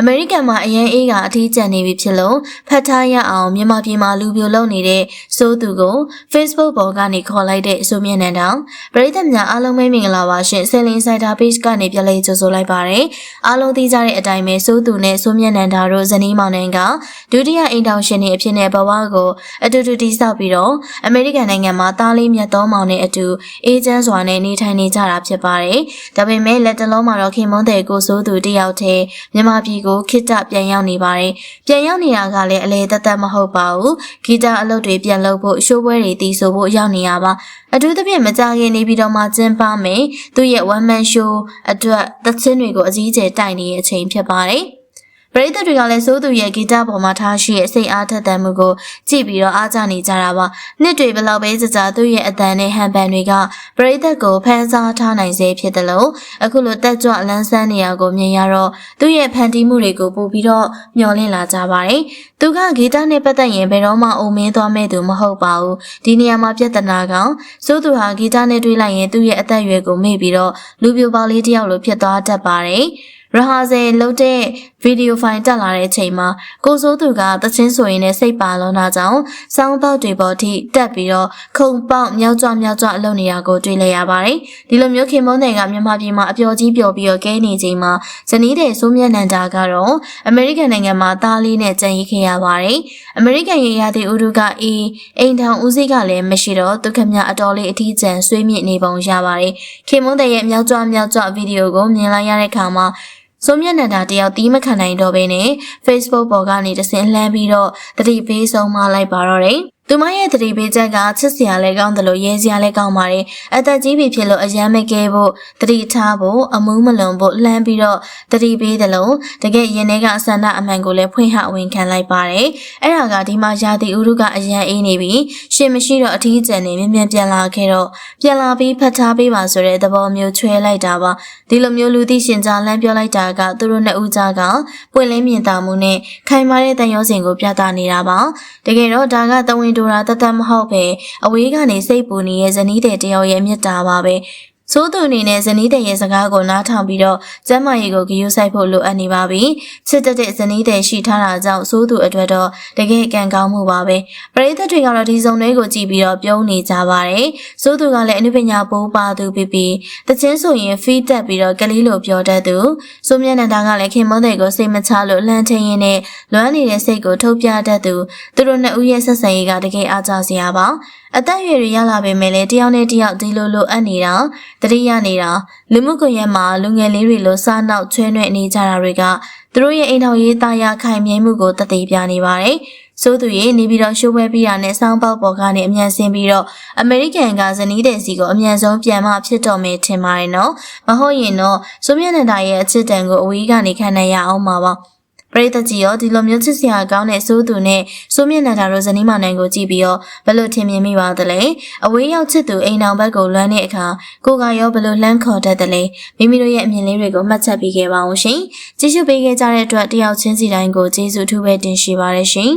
အမေရိကန်မှာအရင်အေးကအထီးကျန်နေပြီဖြစ်လို့ဖတ်ထားရအောင်မြန်မာပြည်မှာလူပြိုလုပ်နေတဲ့စိုးသူကို Facebook ပေါ်ကနေခေါ်လိုက်တဲ့အဆိုမျက်နှာတောင်ပရိသတ်များအားလုံးပဲမင်္ဂလာပါရှင်ဆယ်လင်းဆိုင်တာ page ကနေပြလိုက်ကြိုဆိုလိုက်ပါရယ်အားလုံးသိကြတဲ့အတိုင်းပဲစိုးသူနဲ့စိုးမျက်နှာတာတို့ဇနီးမောင်နှံကဒုတိယအိမ်တောင်ရှင်နေအဖြစ်နဲ့ဘဝကိုအတူတူတည်ဆောက်ပြီးတော့အမေရိကန်နိုင်ငံမှာတားလေးမြတ်သောမောင်နဲ့အတူအေဂျင့်စွာနဲ့နေထိုင်နေကြတာဖြစ်ပါတယ်ဒါပေမဲ့လက်တလုံးမှာတော့ခင်မွန်းတဲ့ကိုစိုးသူတယောက်တည်းမြန်မာပြည်ကိုခိတပြန်ရောက်နေပါတယ်။ပြန်ရောက်နေတာကလည်းအလေသက်သက်မဟုတ်ပါဘူး။ဂီတအလုပ်တွေပြန်လုပ်ဖို့ရှိုးပွဲတွေတီးဆိုဖို့ရောက်နေရပါ။အထူးသဖြင့်မကြခင်နေပြီးတော့မှကျင်းပမယ်။သူ့ရဲ့ one man show အတွက်သချင်းတွေကိုအကြီးအကျယ်တိုက်နေတဲ့အချိန်ဖြစ်ပါတယ်။ ပရိသတ်တွေကလည်းစိုးသူရဲ့ဂီတပေါ်မှာထားရှိတဲ့စိတ်အားထက်သန်မှုကိုကြည့်ပြီးတော့အားကြနေကြတာပါနှစ်တွေဘလောက်ပဲကြကြသူ့ရဲ့အတန်နဲ့ဟန်ပန်တွေကပရိသတ်ကိုဖန်ဆားထားနိုင်စေဖြစ်တယ်လို့အခုလိုတက်ကြွလန်းဆန်းနေရကိုမြင်ရတော့သူ့ရဲ့ဖန်တီးမှုတွေကိုပို့ပြီးတော့မျှော်လင့်လာကြပါတယ်သူကဂီတနဲ့ပတ်သက်ရင်ဘယ်တော့မှအုံမင်းသွားမဲ့သူမဟုတ်ပါဘူးဒီနေရာမှာပြဿနာကောင်စိုးသူဟာဂီတနဲ့တွေးလိုက်ရင်သူ့ရဲ့အသက်အရွယ်ကိုမေ့ပြီးတော့လူပြိုပေါလေးတစ်ယောက်လိုဖြစ်သွားတတ်ပါတယ် ရဟာဇယ်လုတ်တဲ့ဗီဒီယိုဖိုင်တက်လာတဲ့အချိန်မှာကိုစိုးသူကတချင်းဆိုရင်လည်းစိတ်ပါလွန်တာကြောင့်စောင်းပေါက်တွေပေါ်ထိတက်ပြီးတော့ခုံပေါက်မြောက်ကြွမြောက်ကြွအလုပ်နေရကိုတွေ့လိုက်ရပါတယ်။ဒီလိုမျိုးခင်မုန်းတွေကမြန်မာပြည်မှာအပျော်ကြီးပျော်ပြီးတော့ကဲနေချိန်မှာဇနီးတဲ့ဆိုးမျက်နှံတာကတော့အမေရိကန်နိုင်ငံမှာသားလေးနဲ့ကြံရိခဲ့ရပါတယ်။အမေရိကန်ရေရာသီဥတုကအေးအိမ်ထောင်ဦးစီးကလည်းမရှိတော့ဒုက္ခမြအတော်လေးအထီးကျန်ဆွေးမြင့်နေပုံရပါတယ်။ခင်မုန်းတဲ့ရဲ့မြောက်ကြွမြောက်ကြွဗီဒီယိုကိုမြင်လိုက်ရတဲ့အခါမှာ ဆိုမျက်နှာတာတယောက်တီးမခံနိုင်တော့ဘဲနဲ့ Facebook ပေါ်ကနေတဆင်လှမ်းပြီးတော့တတိပေးဆုံးမလိုက်ပါတော့တယ်။ သူမရဲ့တတိပေးချက်ကချစ်စရာလဲကောင်းတယ်လို့ရဲစရာလဲကောင်းပါတယ်။အသက်ကြီးပြီဖြစ်လို့အယမ်းမကဲဖို့တတိထားဖို့အမှုမလွန်ဖို့လှမ်းပြီးတော့တတိပေးတယ်လို့တကယ်ရင်ထဲကအဆန္ဒအမှန်ကိုလည်းဖွင့်ဟဝင်ခံလိုက်ပါတယ်။အဲ့ဒါကဒီမှာယာတိဥရုကအယမ်းအေးနေပြီ။ရှင်မရှိတော့အထီးကျန်နေမြင်မြန်ပြန်လာခဲ့တော့ပြန်လာပြီးဖတ်ထားပေးပါဆိုတဲ့သဘောမျိုးချွဲလိုက်တာပါ။ဒီလိုမျိုးလူသိရှင်ကြားလမ်းပြောလိုက်တာကသူတို့နှစ်ဦးကြားကပွင့်လင်းမြင်သာမှုနဲ့ခိုင်မာတဲ့တန်ရုံးစင်ကိုပြသနေတာပါ။တကယ်တော့ဒါကတဝင်းဒိုရာတသက်မဟုတ်ပဲအဝေးကနေစိတ်ပူနေတဲ့ဇနီးတဲ့တယောက်ရဲ့မြတ်တာပါပဲ စိုးသူအနေနဲ့ဇနီးတဲ့ရဲ့စကားကိုနားထောင်ပြီးတော့ကျမ်းမာရေးကိုဂရုစိုက်ဖို့လိုအပ်နေပါပြီ။ချစ်တဲ့ဇနီးတဲ့ရှိထားတာကြောင့်စိုးသူအတွက်တော့တကယ်ကံကောင်းမှုပါပဲ။ပရိသတ်တွေကတော့ဒီစုံတွေကိုကြည့်ပြီးတော့ပြုံးနေကြပါတယ်။စိုးသူကလည်းအနုပညာပိုးပါသူဖြစ်ပြီးတချင်းဆိုရင် feed တက်ပြီးတော့ကလေးလိုပြောတတ်သူ။စိုးမျက်နှာတာကလည်းခင်မုန်းတဲ့ကိုစိတ်မချလို့လှမ်းထင်းရင်းနဲ့လွမ်းနေတဲ့စိတ်ကိုထုတ်ပြတတ်သူ။သူတို့နှစ်ဦးရဲ့ဆက်ဆံရေးကတကယ်အားကြစရာပါ။ အသက်အရွယ်တွေရလာပေမဲ့လည်းတယောက်နဲ့တယောက်ဒီလိုလိုအပ်နေတာတတိယနေတာလူမှုကွန်ရက်မှာလူငယ်လေးတွေလိုစားနောက်ချွဲနှဲ့နေကြတာတွေကသူတို့ရဲ့အိမ်ထောင်ရေးသားရခိုင်မြဲမှုကိုတသိပြနေပါတယ်။ဆိုသူရဲ့နေပြီးတော့ရှိုးပွဲပြီးတာနဲ့စောင်းပေါက်ပေါ်ကနေအမြန်ဆင်းပြီးတော့အမေရိကန်ကဇနီးတဲ့စီကိုအမြန်ဆုံးပြန်မှဖြစ်တော်မယ်ထင်ပါတယ်နော်။မဟုတ်ရင်တော့ဆိုမြတ်နန္ဒာရဲ့အချစ်တန်ကိုအဝေးကနေခံနိုင်ရအောင်ပါပါ။ ပရိသတ်ကြီးရောဒီလိုမျိုးချစ်စရာကောင်းတဲ့စိုးသူနဲ့စိုးမျက်နှာတာတို့ဇနီးမောင်နှံကိုကြည့်ပြီးတော့ဘယ်လိုထင်မြင်မိပါသလဲအဝေးရောက်ချစ်သူအိမ်အောင်ဘက်ကိုလွမ်းတဲ့အခါကိုကရောဘယ်လိုလှမ်းခေါ်တတ်သလဲမိမိတို့ရဲ့အမြင်လေးတွေကိုမှတ်ချက်ပေးခဲ့ပါအောင်ရှင်ကြည့်ရှုပေးခဲ့ကြတဲ့အတွက်တယောက်ချင်းစီတိုင်းကိုကျေးဇူးထူးပဲတင်ရှိပါရရှင်